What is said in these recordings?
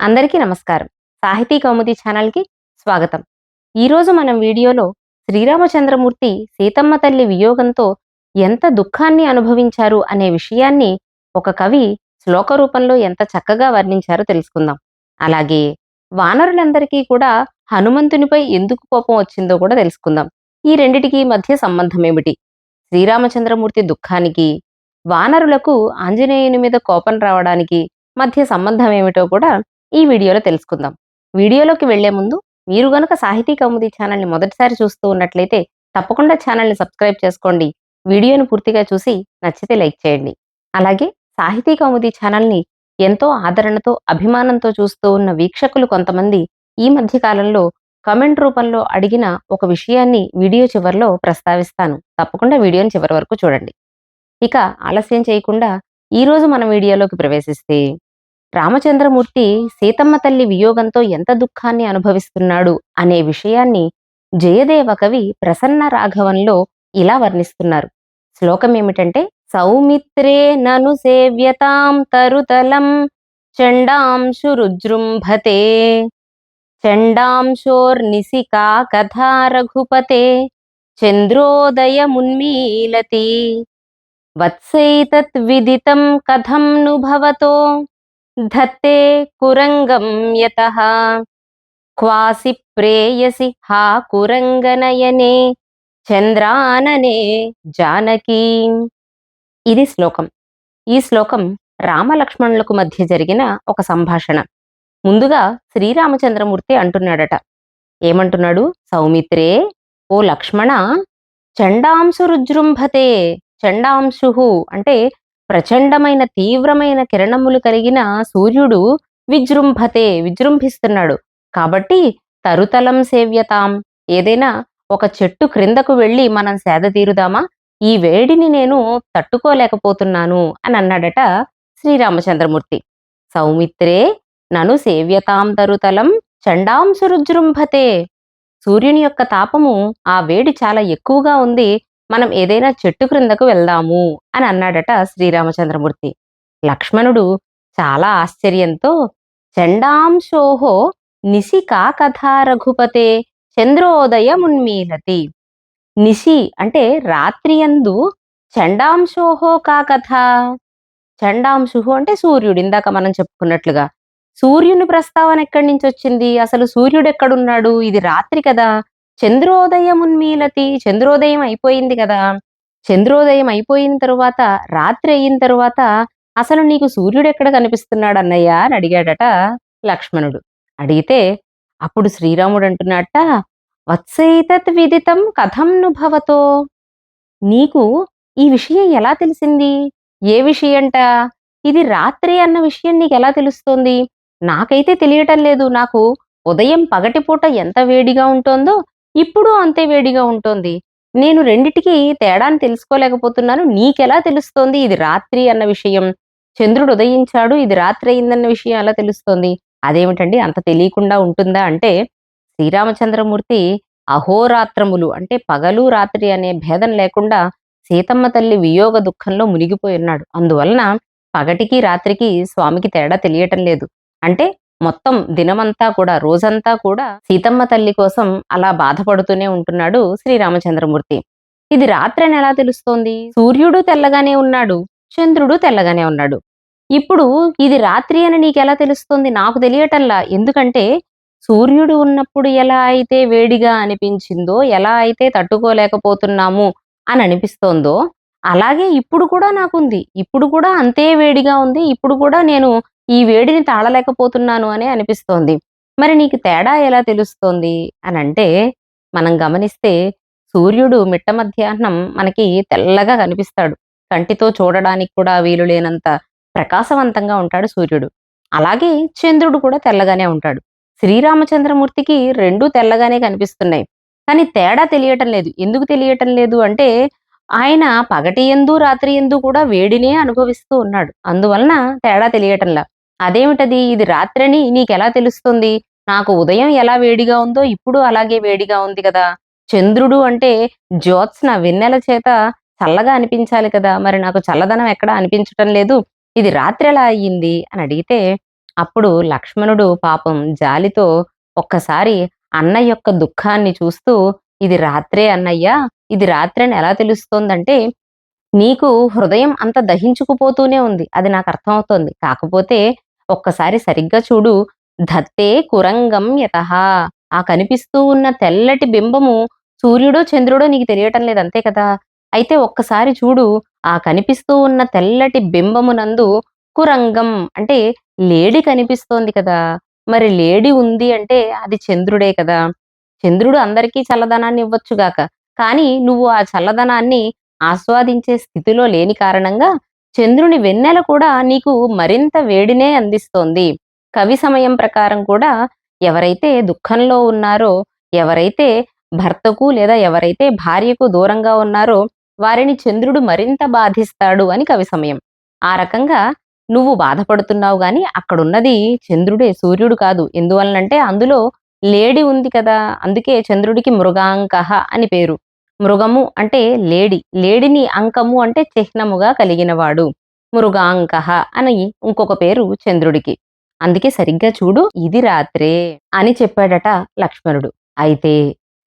అందరికీ నమస్కారం. సాహితీ కౌముది ఛానల్కి స్వాగతం. ఈరోజు మనం వీడియోలో శ్రీరామచంద్రమూర్తి సీతమ్మ తల్లి వియోగంతో ఎంత దుఃఖాన్ని అనుభవించారు అనే విషయాన్ని ఒక కవి శ్లోక రూపంలో ఎంత చక్కగా వర్ణించారో తెలుసుకుందాం. అలాగే వానరులందరికీ కూడా హనుమంతునిపై ఎందుకు కోపం వచ్చిందో కూడా తెలుసుకుందాం. ఈ రెండిటికి మధ్య సంబంధం ఏమిటి? శ్రీరామచంద్రమూర్తి దుఃఖానికి వానరులకు ఆంజనేయుని మీద కోపం రావడానికి మధ్య సంబంధం ఏమిటో కూడా ఈ వీడియోలో తెలుసుకుందాం. వీడియోలోకి వెళ్ళే ముందు మీరు గనుక సాహితీ కౌముది ఛానల్ని మొదటిసారి చూస్తూ ఉన్నట్లయితే తప్పకుండా ఛానల్ని సబ్స్క్రైబ్ చేసుకోండి. వీడియోను పూర్తిగా చూసి నచ్చితే లైక్ చేయండి. అలాగే సాహితీ కౌముది ఛానల్ని ఎంతో ఆదరణతో అభిమానంతో చూస్తూ ఉన్న వీక్షకులు కొంతమంది ఈ మధ్య కాలంలో కమెంట్ రూపంలో అడిగిన ఒక విషయాన్ని వీడియో చివరిలో ప్రస్తావిస్తాను. తప్పకుండా వీడియోని చివరి వరకు చూడండి. ఇక ఆలస్యం చేయకుండా ఈ రోజు మన వీడియోలోకి ప్రవేశిస్తే రామచంద్రమూర్తి సీతమ్మ తల్లి వియోగంతో ఎంత దుఃఖాన్ని అనుభవిస్తున్నాడు అనే విషయాన్ని జయదేవ కవి ప్రసన్న రాఘవంలో ఇలా వర్ణిస్తున్నారు. శ్లోకం ఏమిటంటే సౌమిత్రే నను సేవ్యతాం తరుతలం చండాంశురుజృంభతే చండాంశోర్నిశికా కథా రఘుపతే చంద్రోదయమున్మీలతి వత్సైతత్ విదితం కథం ను భవతో ధత్తే కురంగం యత. క్వాసి ప్రేయసి హా కురంగనయనే చంద్రాననే జానకీ. ఇది శ్లోకం. ఈ శ్లోకం రామలక్ష్మణులకు మధ్య జరిగిన ఒక సంభాషణ. ముందుగా శ్రీరామచంద్రమూర్తి అంటున్నాడట. ఏమంటున్నాడు? సౌమిత్రే ఓ లక్ష్మణ చండాంశు రుజృంభతే చండాంశు అంటే ప్రచండమైన తీవ్రమైన కిరణములు కలిగిన సూర్యుడు విజృంభతే విజృంభిస్తున్నాడు. కాబట్టి తరుతలం సేవ్యతాం. ఏదైనా ఒక చెట్టు క్రిందకు వెళ్ళి మనం సేద తీరుదామా? ఈ వేడిని నేను తట్టుకోలేకపోతున్నాను అని అన్నాడట శ్రీరామచంద్రమూర్తి. సౌమిత్రే నను సేవ్యతాం తరుతలం చండాంశురుజృంభతే సూర్యుని యొక్క తాపము ఆ వేడి చాలా ఎక్కువగా ఉంది మనం ఏదైనా చెట్టు క్రిందకు వెళ్దాము అని అన్నాడట శ్రీరామచంద్రమూర్తి. లక్ష్మణుడు చాలా ఆశ్చర్యంతో చండాంశోహో నిశికా కథా రఘుపతే చంద్రోదయమున్మీలతి. నిశి అంటే రాత్రియందు చండాంశోహో కా కథ చండాంశుహు అంటే సూర్యుడు ఇందాక మనం చెప్పుకున్నట్లుగా. సూర్యుని ప్రస్తావన ఎక్కడి నుంచి వచ్చింది అసలు సూర్యుడు ఎక్కడున్నాడు? ఇది రాత్రి కదా. చంద్రోదయం ఉన్మీలతి చంద్రోదయం అయిపోయింది కదా. చంద్రోదయం అయిపోయిన తరువాత రాత్రి అయిన తరువాత అసలు నీకు సూర్యుడు ఎక్కడ కనిపిస్తున్నాడు అన్నయ్య అని అడిగాడట లక్ష్మణుడు. అడిగితే అప్పుడు శ్రీరాముడు అంటున్నట్ట వత్సైతత్ విదితం కథం నుభవతో నీకు ఈ విషయం ఎలా తెలిసింది? ఏ విషయంట? ఇది రాత్రి అన్న విషయం నీకు ఎలా తెలుస్తోంది? నాకైతే తెలియటం లేదు. నాకు ఉదయం పగటిపూట ఎంత వేడిగా ఉంటుందో ఇప్పుడు అంతే వేడిగా ఉంటుంది. నేను రెండిటికి తేడాని తెలుసుకోలేకపోతున్నాను. నీకెలా తెలుస్తోంది? ఇది రాత్రి అన్న విషయం. చంద్రుడు ఉదయించాడు. ఇది రాత్రి అయిందన్న విషయం ఎలా తెలుస్తోంది? అదేమిటండి? అంత తెలియకుండా ఉంటుందా? అంటే శ్రీరామచంద్రమూర్తి అహోరాత్రములు అంటే పగలు రాత్రి అనే భేదం లేకుండా సీతమ్మ తల్లి వియోగ దుఃఖంలో మునిగిపోయి ఉన్నాడు. అందువలన పగటికి రాత్రికి స్వామికి తేడా తెలియటం లేదు. అంటే మొత్తం దినమంతా కూడా రోజంతా కూడా సీతమ్మ తల్లి కోసం అలా బాధపడుతూనే ఉంటున్నాడు శ్రీరామచంద్రమూర్తి. ఇది రాత్రి అని ఎలా తెలుస్తోంది? సూర్యుడు తెల్లగానే ఉన్నాడు చంద్రుడు తెల్లగానే ఉన్నాడు. ఇప్పుడు ఇది రాత్రి అని నీకెలా తెలుస్తుంది? నాకు తెలియటంలా. ఎందుకంటే సూర్యుడు ఉన్నప్పుడు ఎలా అయితే వేడిగా అనిపించిందో ఎలా అయితే తట్టుకోలేకపోతున్నాము అని అనిపిస్తోందో అలాగే ఇప్పుడు కూడా నాకుంది. ఇప్పుడు కూడా అంతే వేడిగా ఉంది. ఇప్పుడు కూడా నేను ఈ వేడిని తాళలేకపోతున్నాను అని అనిపిస్తోంది. మరి నీకు తేడా ఎలా తెలుస్తోంది? అని అంటే మనం గమనిస్తే సూర్యుడు మిట్ట మధ్యాహ్నం మనకి తెల్లగా కనిపిస్తాడు. కంటితో చూడడానికి కూడా వీలు లేనంత ప్రకాశవంతంగా ఉంటాడు సూర్యుడు. అలాగే చంద్రుడు కూడా తెల్లగానే ఉంటాడు. శ్రీరామచంద్రమూర్తికి రెండు తెల్లగానే కనిపిస్తున్నాయి. కానీ తేడా తెలియటం లేదు. ఎందుకు తెలియటం లేదు అంటే ఆయన పగటి ఎందు రాత్రి ఎందు కూడా వేడినే అనుభవిస్తూ ఉన్నాడు. అందువలన తేడా తెలియటంలా. అదేమిటది? ఇది రాత్రని నీకెలా తెలుస్తుంది? నాకు ఉదయం ఎలా వేడిగా ఉందో ఇప్పుడు అలాగే వేడిగా ఉంది కదా. చంద్రుడు అంటే జ్యోత్స్న వెన్నెల చేత చల్లగా అనిపించాలి కదా. మరి నాకు చల్లదనం ఎక్కడా అనిపించటం లేదు. ఇది రాత్రి ఎలా అయ్యింది? అని అడిగితే అప్పుడు లక్ష్మణుడు పాపం జాలితో ఒక్కసారి అన్న యొక్క దుఃఖాన్ని చూస్తూ ఇది రాత్రే అన్నయ్యా ఇది రాత్రి అని ఎలా తెలుస్తోందంటే నీకు హృదయం అంత దహించుకుపోతూనే ఉంది. అది నాకు అర్థమవుతోంది. కాకపోతే ఒక్కసారి సరిగ్గా చూడు. ధత్తే కురంగం యత. ఆ కనిపిస్తూ ఉన్న తెల్లటి బింబము సూర్యుడో చంద్రుడో నీకు తెలియటం లేదు అంతే కదా? అయితే ఒక్కసారి చూడు. ఆ కనిపిస్తూ ఉన్న తెల్లటి బింబమునందు కురంగం అంటే లేడి కనిపిస్తోంది కదా? మరి లేడి ఉంది అంటే అది చంద్రుడే కదా? చంద్రుడు అందరికీ చల్లదనాన్ని ఇవ్వచ్చుగాక కానీ నువ్వు ఆ చల్లదనాన్ని ఆస్వాదించే స్థితిలో లేని కారణంగా చంద్రుని వెన్నెల కూడా నీకు మరింత వేడినే అందిస్తోంది. కవి సమయం ప్రకారం కూడా ఎవరైతే దుఃఖంలో ఉన్నారో ఎవరైతే భర్తకు లేదా ఎవరైతే భార్యకు దూరంగా ఉన్నారో వారిని చంద్రుడు మరింత బాధిస్తాడు అని కవి సమయం. ఆ రకంగా నువ్వు బాధపడుతున్నావు గాని అక్కడున్నది చంద్రుడే సూర్యుడు కాదు. ఎందువలనంటే అందులో లేడి ఉంది కదా అందుకే చంద్రుడికి మృగాంకహ అని పేరు. మృగము అంటే లేడి. లేడిని అంకము అంటే చిహ్నముగా కలిగినవాడు. మృగాంక అని ఇంకొక పేరు చంద్రుడికి. అందుకే సరిగ్గా చూడు ఇది రాత్రే అని చెప్పాడట లక్ష్మణుడు. అయితే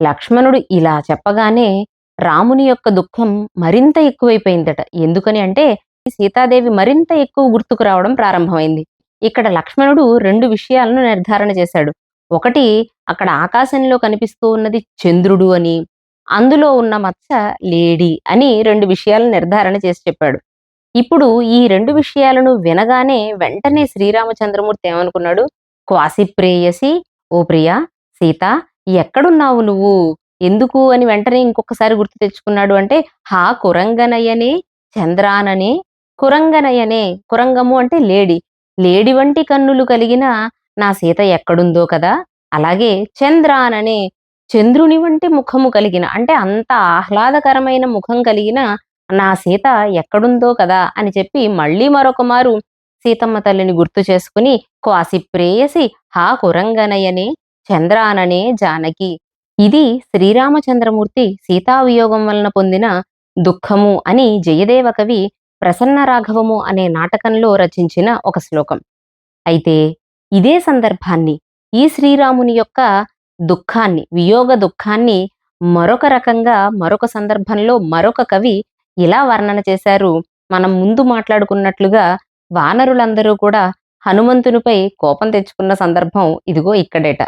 లక్ష్మణుడు ఇలా చెప్పగానే రాముని యొక్క దుఃఖం మరింత ఎక్కువైపోయిందట. ఎందుకని అంటే సీతాదేవి మరింత ఎక్కువ గుర్తుకు రావడం ప్రారంభమైంది. ఇక్కడ లక్ష్మణుడు రెండు విషయాలను నిర్ధారణ చేశాడు. ఒకటి అక్కడ ఆకాశంలో కనిపిస్తూ ఉన్నది చంద్రుడు అని. అందులో ఉన్న మచ్చ లేడి అని రెండు విషయాలను నిర్ధారణ చేసి చెప్పాడు. ఇప్పుడు ఈ రెండు విషయాలను వినగానే వెంటనే శ్రీరామచంద్రమూర్తి ఏమనుకున్నాడు? క్వాసి ప్రేయసి ఓ ప్రియా సీత ఎక్కడున్నావు నువ్వు? ఎందుకు? అని వెంటనే ఇంకొకసారి గుర్తు తెచ్చుకున్నాడు అంటే హా కురంగనయనే చంద్రాననే కురంగనయనే కురంగము అంటే లేడి. లేడి వంటి కన్నులు కలిగిన నా సీత ఎక్కడుందో కదా? అలాగే చంద్రాననే చంద్రుని వంటి ముఖము కలిగిన అంటే అంత ఆహ్లాదకరమైన ముఖం కలిగిన నా సీత ఎక్కడుందో కదా అని చెప్పి మళ్ళీ మరొక మారు సీతమ్మ తల్లిని గుర్తు చేసుకుని క్వాసి ప్రేయసి హా కురంగనయనే చంద్రాననే జానకి. ఇది శ్రీరామచంద్రమూర్తి సీతావియోగం వలన పొందిన దుఃఖము అని జయదేవ కవి ప్రసన్న రాఘవము అనే నాటకంలో రచించిన ఒక శ్లోకం. అయితే ఇదే సందర్భాన్ని ఈ శ్రీరాముని యొక్క దుఃఖాన్ని వియోగ దుఃఖాన్ని మరొక రకంగా మరొక సందర్భంలో మరొక కవి ఇలా వర్ణన చేశారు. మనం ముందు మాట్లాడుకున్నట్లుగా వానరులందరూ కూడా హనుమంతునిపై కోపం తెచ్చుకున్న సందర్భం ఇదిగో ఇక్కడేట.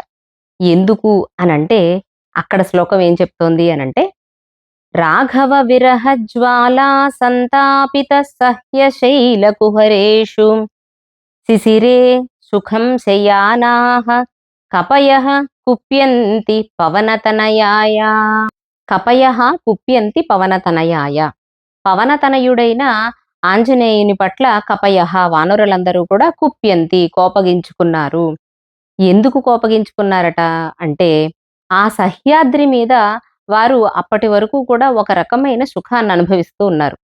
ఎందుకు అనంటే అక్కడ శ్లోకం ఏం చెప్తోంది అనంటే రాఘవ విరహ జ్వాలా సంతాపిత సహ్య శైల కుహరేషు శిశిరే సుఖం శయానాహ కపయ కుప్యంతి పవనతనయాయ. కపయ కుప్యంతి పవనతనయాయ. పవనతనయుడైన ఆంజనేయుని పట్ల కపయ వానరులందరూ కూడా కుప్యంతి కోపగించుకున్నారు. ఎందుకు కోపగించుకున్నారట అంటే ఆ సహ్యాద్రి మీద వారు అప్పటి వరకు కూడా ఒక రకమైన సుఖాన్ని అనుభవిస్తూ ఉన్నారు.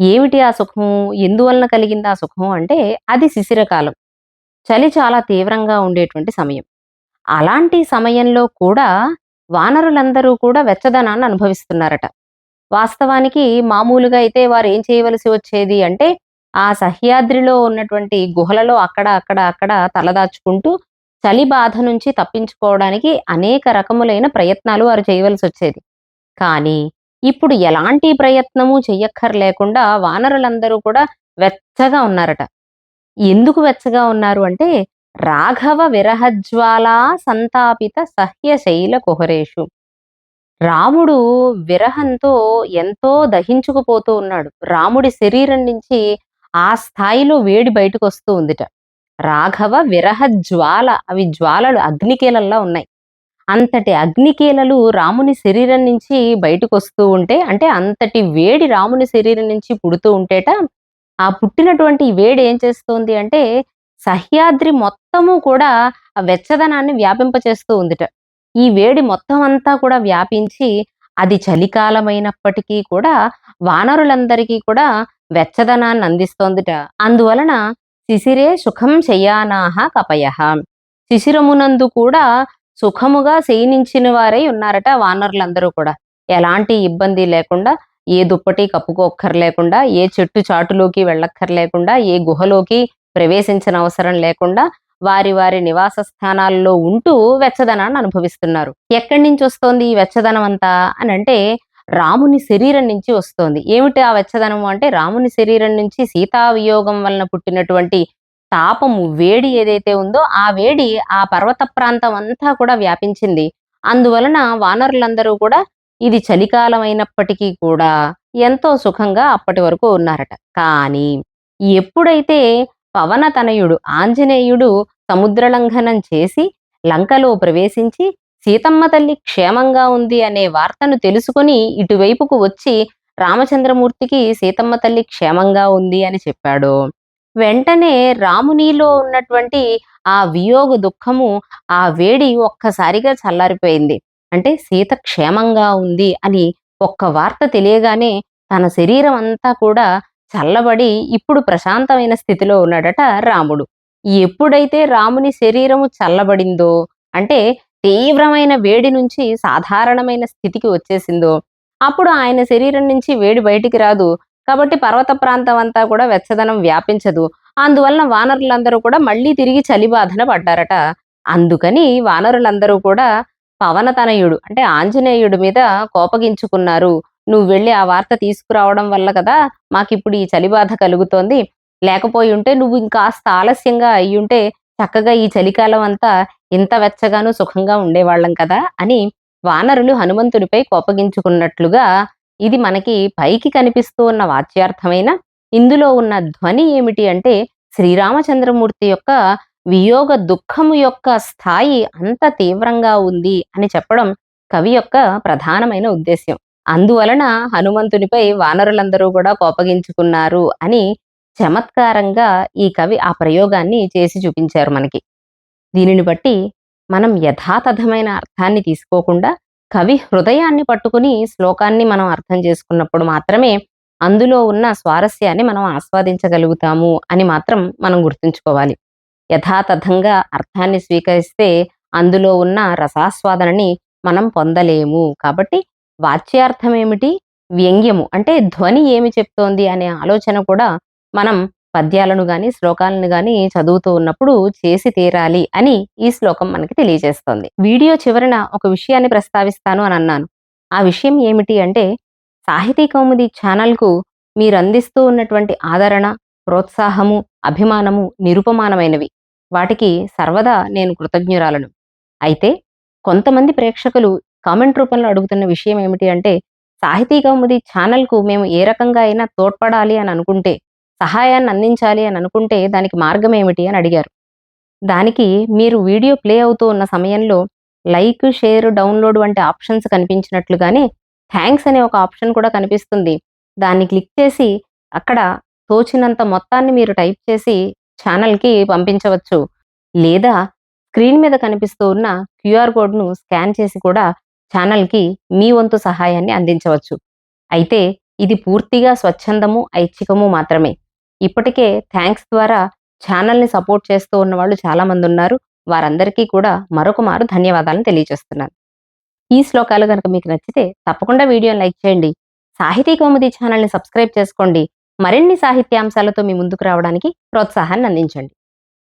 ఏమిటి ఆ సుఖం ఎందువలన కలిగింది ఆ సుఖం అంటే అది శిశిరకాలం. చలి చాలా తీవ్రంగా ఉండేటువంటి సమయం. అలాంటి సమయంలో కూడా వానరులందరూ కూడా వెచ్చదనాన్ని అనుభవిస్తున్నారట. వాస్తవానికి మామూలుగా అయితే వారు ఏం చేయవలసి వచ్చేది అంటే ఆ సహ్యాద్రిలో ఉన్నటువంటి గుహలలో అక్కడ అక్కడ అక్కడ తలదాచుకుంటూ చలి బాధ నుంచి తప్పించుకోవడానికి అనేక రకములైన ప్రయత్నాలు వారు చేయవలసి వచ్చేది. కానీ ఇప్పుడు ఎలాంటి ప్రయత్నము చెయ్యక్కర్లేకుండా వానరులందరూ కూడా వెచ్చగా ఉన్నారట. ఎందుకు వెచ్చగా ఉన్నారు అంటే రాఘవ విరహజ్వాలా సంతాపిత సహ్యశైల కుహరేషు. రాముడు విరహంతో ఎంతో దహించుకుపోతూ ఉన్నాడు. రాముడి శరీరం నుంచి ఆ స్థాయిలో వేడి బయటకు వస్తూ ఉందిట. రాఘవ విరహ జ్వాల అవి జ్వాలలు అగ్నికీలల్లా ఉన్నాయి. అంతటి అగ్నికీలలు రాముని శరీరం నుంచి బయటకు వస్తూ ఉంటే అంటే అంతటి వేడి రాముని శరీరం నుంచి పుడుతూ ఉంటేట ఆ పుట్టినటువంటి వేడి ఏం చేస్తోంది అంటే సహ్యాద్రి మొత్తము కూడా ఆ వెచ్చదనాన్ని వ్యాపింపచేస్తూ ఉందిట. ఈ వేడి మొత్తం అంతా కూడా వ్యాపించి అది చలికాలమైనప్పటికీ కూడా వానరులందరికీ కూడా వెచ్చదనాన్ని అందిస్తోందిట. అందువలన శిశిరే సుఖం శయానాహ కపయ. శిశిరమునందు కూడా సుఖముగా శయనించిన వారై ఉన్నారట వానరులందరూ కూడా. ఎలాంటి ఇబ్బంది లేకుండా ఏ దుప్పటి కప్పుకోక్కర్లేకుండా ఏ చెట్టు చాటులోకి వెళ్ళక్కర్లేకుండా ఏ గుహలోకి ప్రవేశించిన అవసరం లేకుండా వారి వారి నివాస స్థానాల్లో ఉంటూ వెచ్చదనాన్ని అనుభవిస్తున్నారు. ఎక్కడి నుంచి వస్తోంది ఈ వెచ్చదనం అంతా అని అంటే రాముని శరీరం నుంచి వస్తోంది. ఏమిటి ఆ వెచ్చదనం అంటే రాముని శరీరం నుంచి సీతా వియోగం వలన పుట్టినటువంటి తాపము వేడి ఏదైతే ఉందో ఆ వేడి ఆ పర్వత ప్రాంతం అంతా కూడా వ్యాపించింది. అందువలన వానరులందరూ కూడా ఇది చలికాలం అయినప్పటికీ కూడా ఎంతో సుఖంగా అప్పటి వరకు ఉన్నారట. కానీ ఎప్పుడైతే పవన తనయుడు ఆంజనేయుడు సముద్రలంఘనం చేసి లంకలో ప్రవేశించి సీతమ్మ తల్లి క్షేమంగా ఉంది అనే వార్తను తెలుసుకుని ఇటువైపుకు వచ్చి రామచంద్రమూర్తికి సీతమ్మ తల్లి క్షేమంగా ఉంది అని చెప్పాడు. వెంటనే రామునిలో ఉన్నటువంటి ఆ వియోగ దుఃఖము ఆ వేడి ఒక్కసారిగా చల్లారిపోయింది. అంటే సీత క్షేమంగా ఉంది అని ఒక్క వార్త తెలియగానే తన శరీరం అంతా కూడా చల్లబడి ఇప్పుడు ప్రశాంతమైన స్థితిలో ఉన్నాడట రాముడు. ఎప్పుడైతే రాముని శరీరము చల్లబడిందో అంటే తీవ్రమైన వేడి నుంచి సాధారణమైన స్థితికి వచ్చేసిందో అప్పుడు ఆయన శరీరం నుంచి వేడి బయటికి రాదు. కాబట్టి పర్వత ప్రాంతం అంతా కూడా వెచ్చదనం వ్యాపించదు. అందువలన వానరులందరూ కూడా మళ్ళీ తిరిగి చలి బాధన పడ్డారట. అందుకని వానరులందరూ కూడా పవనతనయుడు అంటే ఆంజనేయుడి మీద కోపగించుకున్నారు. నువ్వు వెళ్ళి ఆ వార్త తీసుకురావడం వల్ల కదా మాకిప్పుడు ఈ చలి బాధ కలుగుతోంది. లేకపోయి ఉంటే నువ్వు ఇంకాస్త ఆలస్యంగా అయ్యుంటే చక్కగా ఈ చలికాలం అంతా ఇంత వెచ్చగాను సుఖంగా ఉండేవాళ్ళం కదా అని వానరులు హనుమంతునిపై కోపగించుకున్నట్లుగా ఇది మనకి పైకి కనిపిస్తూ ఉన్న వాచ్యార్థమైన ఇందులో ఉన్న ధ్వని ఏమిటి అంటే శ్రీరామచంద్రమూర్తి యొక్క వియోగ దుఃఖము యొక్క స్థాయి అంత తీవ్రంగా ఉంది అని చెప్పడం కవి యొక్క ప్రధానమైన ఉద్దేశ్యం. అందువలన హనుమంతునిపై వానరులందరూ కూడా కోపగించుకున్నారు అని చమత్కారంగా ఈ కవి ఆ ప్రయోగాన్ని చేసి చూపించారు మనకి. దీనిని బట్టి మనం యథాతథమైన అర్థాన్ని తీసుకోకుండా కవి హృదయాన్ని పట్టుకుని శ్లోకాన్ని మనం అర్థం చేసుకున్నప్పుడు మాత్రమే అందులో ఉన్న స్వారస్యాన్ని మనం ఆస్వాదించగలుగుతాము అని మాత్రం మనం గుర్తుంచుకోవాలి. యథాతథంగా అర్థాన్ని స్వీకరిస్తే అందులో ఉన్న రసాస్వాదనని మనం పొందలేము. కాబట్టి వాచ్యార్థం ఏమిటి వ్యంగ్యము. అంటే ధ్వని ఏమి చెప్తోంది అనే ఆలోచన కూడా మనం పద్యాలను కానీ శ్లోకాలను కానీ చదువుతూ ఉన్నప్పుడు చేసి తీరాలి అని ఈ శ్లోకం మనకి తెలియజేస్తోంది. వీడియో చివరన ఒక విషయాన్ని ప్రస్తావిస్తాను అని అన్నాను. ఆ విషయం ఏమిటి అంటే సాహితీ కౌముది ఛానల్కు మీరు అందిస్తూ ఉన్నటువంటి ఆదరణ ప్రోత్సాహము అభిమానము నిరుపమానమైనవి. వాటికి సర్వదా నేను కృతజ్ఞురాలను. అయితే కొంతమంది ప్రేక్షకులు కామెంట్ రూపంలో అడుగుతున్న విషయం ఏమిటి అంటే సాహితీ కౌముది ఛానల్కు మేము ఏ రకంగా అయినా తోడ్పడాలి అని అనుకుంటే సహాయాన్ని అందించాలి అని అనుకుంటే దానికి మార్గం ఏమిటి అని అడిగారు. దానికి మీరు వీడియో ప్లే అవుతూ ఉన్న సమయంలో లైక్ షేర్ డౌన్లోడ్ వంటి ఆప్షన్స్ కనిపించినట్లుగానే థ్యాంక్స్ అనే ఒక ఆప్షన్ కూడా కనిపిస్తుంది. దాన్ని క్లిక్ చేసి అక్కడ తోచినంత మొత్తాన్ని మీరు టైప్ చేసి ఛానల్కి పంపించవచ్చు. లేదా స్క్రీన్ మీద కనిపిస్తూ ఉన్న క్యూఆర్ కోడ్ను స్కాన్ చేసి కూడా ఛానల్కి మీ వంతు సహాయాన్ని అందించవచ్చు. అయితే ఇది పూర్తిగా స్వచ్ఛందము ఐచ్ఛికము మాత్రమే. ఇప్పటికే థ్యాంక్స్ ద్వారా ఛానల్ని సపోర్ట్ చేస్తూ ఉన్న వాళ్ళు చాలా మంది ఉన్నారు. వారందరికీ కూడా మరొక మారు ధన్యవాదాలను తెలియజేస్తున్నాను. ఈ శ్లోకాలు కనుక మీకు నచ్చితే తప్పకుండా వీడియోని లైక్ చేయండి. సాహితీ కౌముది ఛానల్ని సబ్స్క్రైబ్ చేసుకోండి. మరిన్ని సాహిత్యాంశాలతో మీ ముందుకు రావడానికి ప్రోత్సాహాన్ని అందించండి.